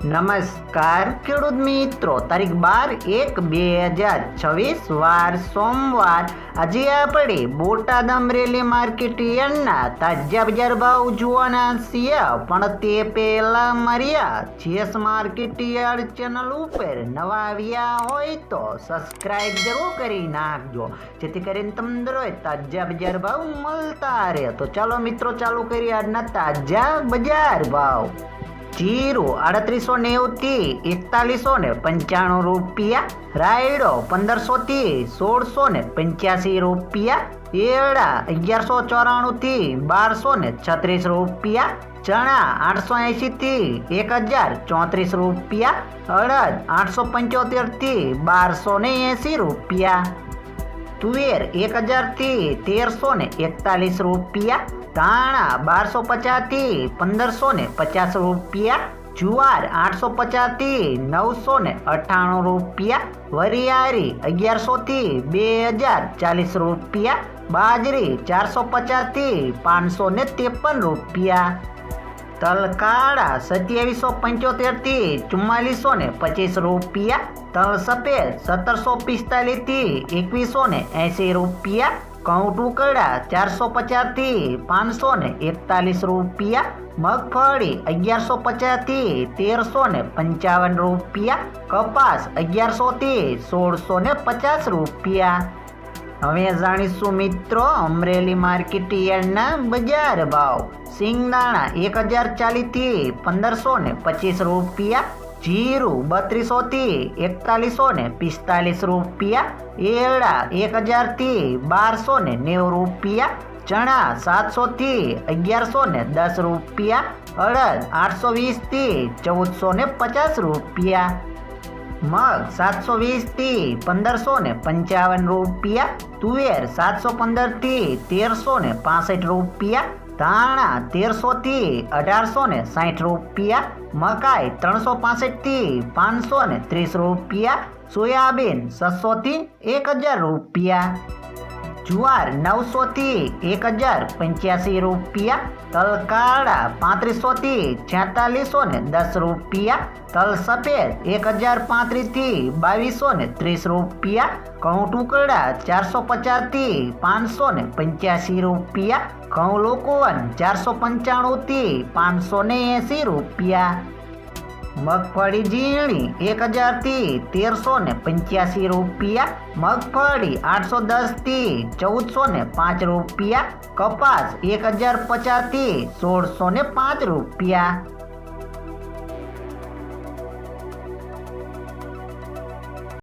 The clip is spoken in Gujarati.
નમસ્કાર, ખેડૂત મિત્રો. તારીખ બાર એક બે હજાર છવ્વીસ, વાર સોમવાર. આજે આપણે બોટાદ અમરેલી માર્કેટ યાર્ડના તાજા બજાર ભાવ જોવાના છીએ. પણ તે પહેલા માર્યા, જીએસ માર્કેટ યાર્ડ ચેનલ ઉપર નવા આવ્યા હોય તો સબસ્ક્રાઇબ જરૂર કરી નાખજો. જેથી કરીને તમને દરરોજ તાજા બજાર ભાવ મળતા રહે. તો ચાલો મિત્રો, ચાલુ કરીએ આજના તાજા બજાર ભાવ. જીરું આડત્રીસો નેવુંથી એકતાલીસો ને પંચાણું રૂપિયા. રાયડો પંદરસો થી સોળસો ને પંચ્યાસી રૂપિયા. એરડા અગિયારસો ચોરાણુંથી બારસો ને છત્રીસ રૂપિયા. ચણા આઠસો એંશી થી એક હજાર ચોત્રીસ રૂપિયા. અડદ આઠસો પંચોતેરથી બારસો ને એંશી રૂપિયા. તુવેર એક હજારથી તેરસો ને એકતાલીસ રૂપિયા. ધાણા બારસો પચાસથી પંદરસો ને પચાસ રૂપિયા, જુવાર આઠસો પચાસથી નવસો ને અઠ્ઠાણું રૂપિયા, વરિયાળી અગિયારસોથી બે હજાર ચાલીસ રૂપિયા, બાજરી ચારસો પચાસથી પાંચસો ને ત્રેપન રૂપિયા. તલકાળા સત્યાવીસો પંચોતેરથી ચુમ્માલીસો ને પચીસ રૂપિયા તલ સફેદ સત્તરસો પિસ્તાલીસથી એકવીસો ને એંસી રૂપિયા ઘઉં ટુકડા ચારસો પચાસથી પાંચસો ને એકતાલીસ રૂપિયા. મગફળી અગિયારસો પચાસથી તેરસો ને પંચાવન રૂપિયા. કપાસ અગિયારસોથી સોળસો ને પચાસ રૂપિયા. હવે જાણીશું મિત્રો અમરેલી માર્કેટ યાર્ડના બજાર ભાવ. સિંગદાણા એક હજાર ચાલીસથી પંદરસો ને પચીસ રૂપિયા. જીરું બત્રીસોથી એકતાલીસો ને પિસ્તાલીસ રૂપિયા, એરડા એક હજારથી બારસો ને નેવું રૂપિયા, ચણા સાતસોથી અગિયારસો ને દસ રૂપિયા, અડદ આઠસો વીસથી ચૌદસો ને પચાસ રૂપિયા, મગ સાતસો વીસથી પંદરસો ને પંચાવન રૂપિયા, તુવેર સાતસો પંદરથી તેરસો ને પાસઠ રૂપિયા ધાણા તેરસોથી અઢારસો ને સાઠ રૂપિયા, મકાઈ ત્રણસો પાસઠથી પાંચસો ને ત્રીસ રૂપિયા, સોયાબીન છસોથી એક હજાર રૂપિયા. જુવાર નવસોથી એક હજાર પંચ્યાસી રૂપિયા તલ કાળા પાંત્રીસોથી છેતાલીસો ને દસ રૂપિયા તલ સફેદ એક હજાર પાંત્રીસથી બાવીસો ને ત્રીસ રૂપિયા ઘઉં ટુકડા ચારસો પચાસથી પાંચસો ને પંચ્યાસી રૂપિયા ઘઉં લોકોવન ચારસો પંચાણુંથી પાંચસો ને એંસી રૂપિયા. મગફળી ઝીણી એક હજારથી તેરસો ને પંચ્યાસી રૂપિયા, મગફળી આઠસો દસથી ચૌદસો ને પાંચ રૂપિયા, કપાસ એક હજાર પચાસથી સોળસો ને પાંચ રૂપિયા.